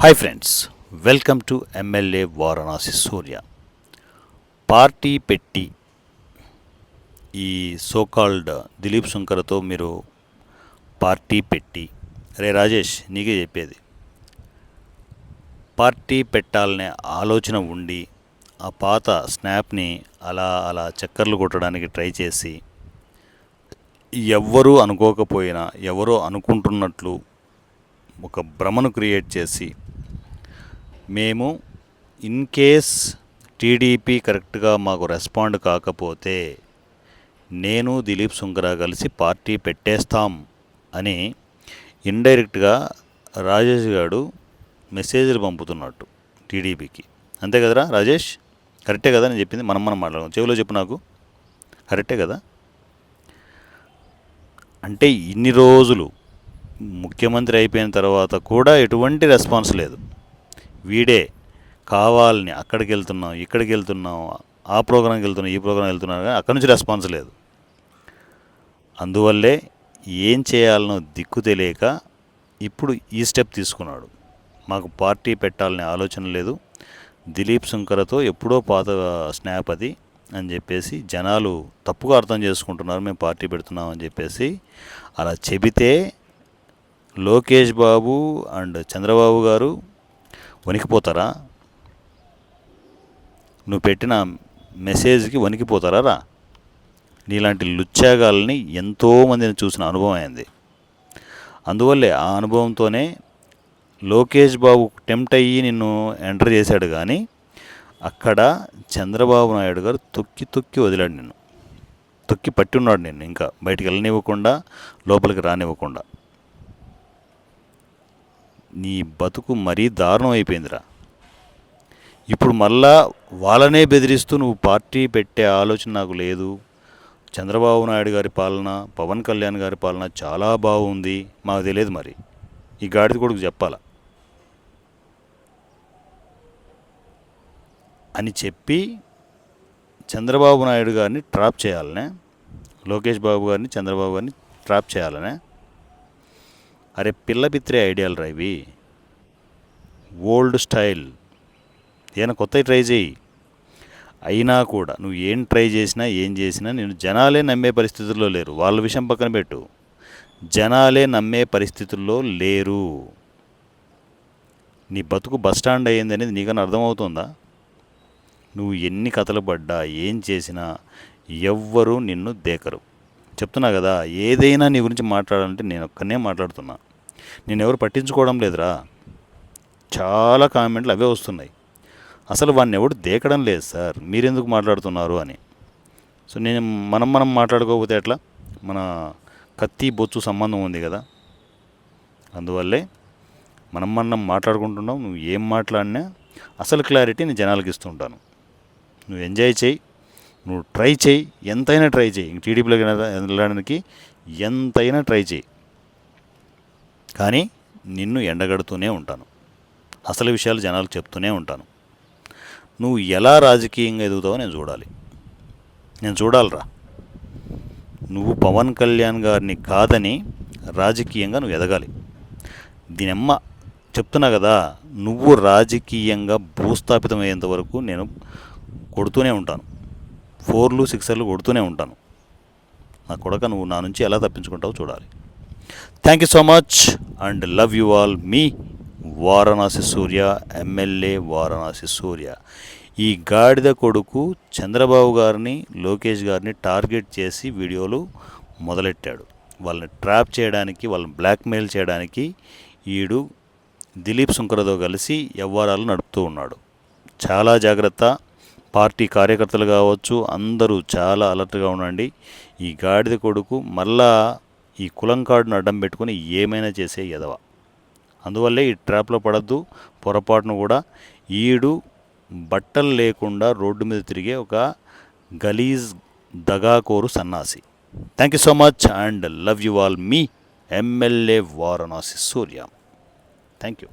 Hi friends welcome to MLA Varanasi Surya party పెట్టి ఈ so called Dilip శంకర్తో మీరు పార్టీ పెట్టి రే రాజేష్ నీకే చెప్పేది. పార్టీ పెట్టాలనే ఆలోచన ఉండి ఆ పాత స్నాప్ని అలా అలా చక్కర్లు కొట్టడానికి ట్రై చేసి ఎవ్వరూ అనుకోకపోయినా ఎవరో అనుకుంటున్నట్లు ఒక భ్రమను క్రియేట్ చేసి మేము ఇన్ కేస్ టీడీపీ కరెక్ట్గా మాకు రెస్పాండ్ కాకపోతే నేను దిలీప్ సుంగరా కలిసి పార్టీ పెట్టేస్తాం అని ఇండైరెక్ట్గా రాజేష్ గారు మెసేజ్లు పంపుతున్నట్టు టీడీపీకి అంతే కదరా రాజేష్? కరెక్టే కదా నేను చెప్పింది? మనం మనం మాట్లాడదాం. చెవిలో చెప్పు నాకు. కరెక్టే కదా? అంటే ఇన్ని రోజులు ముఖ్యమంత్రి అయిపోయిన తర్వాత కూడా ఎటువంటి రెస్పాన్స్ లేదు. వీడే కావాలని అక్కడికి వెళ్తున్నాం ఇక్కడికి వెళ్తున్నాం ఆ ప్రోగ్రాంకి వెళ్తున్నాం ఈ ప్రోగ్రాంకి వెళ్తున్నాం కానీ అక్కడి నుంచి రెస్పాన్స్ లేదు. అందువల్లే ఏం చేయాలనో దిక్కు తెలియక ఇప్పుడు ఈ స్టెప్ తీసుకున్నాడు. మాకు పార్టీ పెట్టాలనే ఆలోచన లేదు. దిలీప్ శంకర్తో ఎప్పుడో పాత స్నాప్ అది అని చెప్పేసి జనాలు తప్పుగా అర్థం చేసుకుంటున్నారు మేము పార్టీ పెడుతున్నాం అని చెప్పేసి అలా చెబితే లోకేష్ బాబు అండ్ చంద్రబాబు గారు వణికిపోతారా? నువ్వు పెట్టిన మెసేజ్కి వణికిపోతారా? రా. నీలాంటి లుచ్చాగాల్ని ఎంతోమందిని చూసిన అనుభవం అయింది. అందువల్లే ఆ అనుభవంతోనే లోకేష్ బాబు టెంప్ట్ అయ్యి నిన్ను ఎంటర్ చేశాడు కానీ అక్కడ చంద్రబాబు నాయుడు గారు తొక్కి తొక్కి వదిలాడు నిన్ను. తొక్కి పట్టి ఉన్నాడు నిన్ను ఇంకా. బయటికి వెళ్ళనివ్వకుండా లోపలికి రానివ్వకుండా. నీ బతుకు మరీ దారుణం అయిపోయిందిరా. ఇప్పుడు మళ్ళా వాళ్ళనే బెదిరిస్తూ నువ్వు పార్టీ పెట్టే ఆలోచన నాకు లేదు. చంద్రబాబు నాయుడు గారి పాలన పవన్ కళ్యాణ్ గారి పాలన చాలా బాగుంది. మాకు తెలియదు మరి. ఈ గాడిద కొడుకు చెప్పాలా? అని చెప్పి చంద్రబాబు నాయుడు గారిని ట్రాప్ చేయాలనే లోకేష్ బాబు గారిని చంద్రబాబు గారిని ట్రాప్ చేయాలనే అరే పిల్ల పిత్రే ఐడియాలు రా ఇవి. Old style. ఏమైనా కొత్తవి ట్రై చేయి. అయినా కూడా నువ్వు ఏం ట్రై చేసినా ఏం చేసినా నేను జనాలే నమ్మే పరిస్థితుల్లో లేరు. వాళ్ళ విషయం పక్కన పెట్టు. జనాలే నమ్మే పరిస్థితుల్లో లేరు. నీ బతుకు బస్ స్టాండ్ అయ్యింది అనేది నీకన్నా అర్థమవుతుందా? నువ్వు ఎన్ని కథలు పడ్డా ఏం చేసినా ఎవ్వరూ నిన్ను దేకరు. చెప్తున్నా కదా ఏదైనా నీ గురించి మాట్లాడాలంటే నేను ఒక్కనే మాట్లాడుతున్నా. నేను ఎవరు పట్టించుకోవడం లేదురా. చాలా కామెంట్లు అవే వస్తున్నాయి. అసలు వాడిని ఎవడు దేకడం లేదు సార్. మీరెందుకు మాట్లాడుతున్నారు అని. సో నేను మనం మనం మాట్లాడుకోకపోతే ఎట్లా? మన కత్తి బొచ్చు సంబంధం ఉంది కదా. అందువల్లే మనం మనం మాట్లాడుకుంటున్నాం. నువ్వు ఏం మాట్లాడినా అసలు క్లారిటీ నేను జనాలకు ఇస్తుంటాను నువ్వు ఎంజాయ్ చేయి. నువ్వు ట్రై చేయి. ఎంతైనా ట్రై చేయి. టీడీపీలోకి వెళ్ళడానికి ఎంతైనా ట్రై చేయి. కానీ నిన్ను ఎండగడుతూనే ఉంటాను. అసలు విషయాలు జనాలకు చెప్తూనే ఉంటాను. నువ్వు ఎలా రాజకీయంగా ఎదుగుతావో నేను చూడాలి. నేను చూడాలిరా. నువ్వు పవన్ కళ్యాణ్ గారిని కాదని రాజకీయంగా నువ్వు ఎదగాలి. దీనమ్మ చెప్తున్నా కదా నువ్వు రాజకీయంగా భూస్థాపితమయ్యేంత వరకు నేను కొడుతూనే ఉంటాను. ఫోర్లు సిక్సర్లు కొడుతూనే ఉంటాను. నా కొడక నువ్వు నా నుంచి ఎలా తప్పించుకుంటావో చూడాలి. Thank you so much and love you all me Varanasi Surya MLA Varanasi Surya ఈ గాడిద కొడుకు చంద్రబాబు గారిని లోకేష్ గారిని టార్గెట్ చేసి వీడియోలు మొదలెట్టాడు. వాళ్ళని ట్రాప్ చేయడానికి వాళ్ళని బ్లాక్మెయిల్ చేయడానికి ఈడు దిలీప్ శుంకరతో కలిసి వ్యవహారాలు నడుపుతూ ఉన్నాడు. చాలా జాగ్రత్త. పార్టీ కార్యకర్తలు కావచ్చు అందరూ చాలా అలర్ట్గా ఉండండి. ఈ గాడిద కొడుకు మళ్ళా ఈ కులం కార్డును అడ్డం పెట్టుకుని ఏమైనా చేసే ఎదవ అందువల్లే ఈ ట్రాప్లో పడద్దు పొరపాటును కూడా ఈడు బట్టలు లేకుండా రోడ్డు మీద తిరిగే ఒక గలీజ్ దగాకోరు సన్నాసి. Thank you so much and love you all me MLA Varanasi Surya thank you